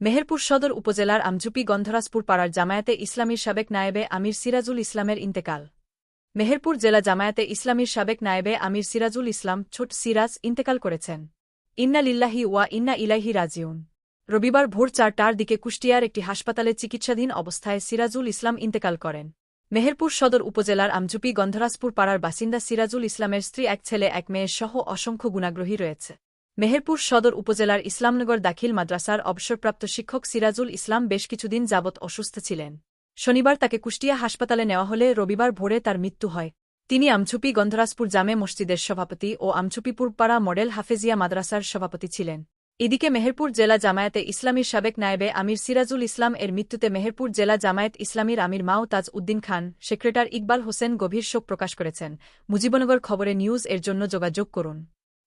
মেহেরপুর সদর উপজেলার আমঝুপি গন্ধরাজপুর পাড়ার জামায়াতে ইসলামীর সাবেক নায়েবে আমির সিরাজুল ইসলামের ইন্তেকাল। মেহেরপুর জেলা জামায়াতে ইসলামীর সাবেক নায়েবে আমির সিরাজুল ইসলাম ছোট সিরাজ ইন্তেকাল করেছেন। ইন্না লিল্লাহি ওয়া ইন্না ইলাহি রাজিউন। রবিবার ভোর চারটার দিকে কুষ্টিয়ার একটি হাসপাতালে চিকিৎসাধীন অবস্থায় সিরাজুল ইসলাম ইন্তেকাল করেন। মেহেরপুর সদর উপজেলার আমঝুপি গন্ধরাজপুর পাড়ার বাসিন্দা সিরাজুল ইসলামের স্ত্রী, এক ছেলে, এক মেয়ের সহ অসংখ্য গুণাগ্রহী রয়েছে। মেহেরপুর সদর উপজেলার ইসলামনগর দাখিল মাদ্রাসার অবসরপ্রাপ্ত শিক্ষক সিরাজুল ইসলাম বেশ কিছুদিন যাবৎ অসুস্থ ছিলেন। শনিবার তাকে কুষ্টিয়া হাসপাতালে নেওয়া হলে রবিবার ভোরে তার মৃত্যু হয়। তিনি আমছুপি গন্ধরাজপুর জামে মসজিদের সভাপতি ও আমছুপিপুরপাড়া মডেল হাফেজিয়া মাদ্রাসার সভাপতি ছিলেন। এদিকে মেহেরপুর জেলা জামায়াতে ইসলামীর সাবেক নায়েবে আমির সিরাজুল ইসলাম এর মৃত্যুতে মেহেরপুর জেলা জামায়াত ইসলামীর আমির মাও তাজ উদ্দিন খান, সেক্রেটার ইকবাল হোসেন গভীর শোক প্রকাশ করেছেন। মুজিবনগর খবরে নিউজ এর জন্য যোগাযোগ করুন।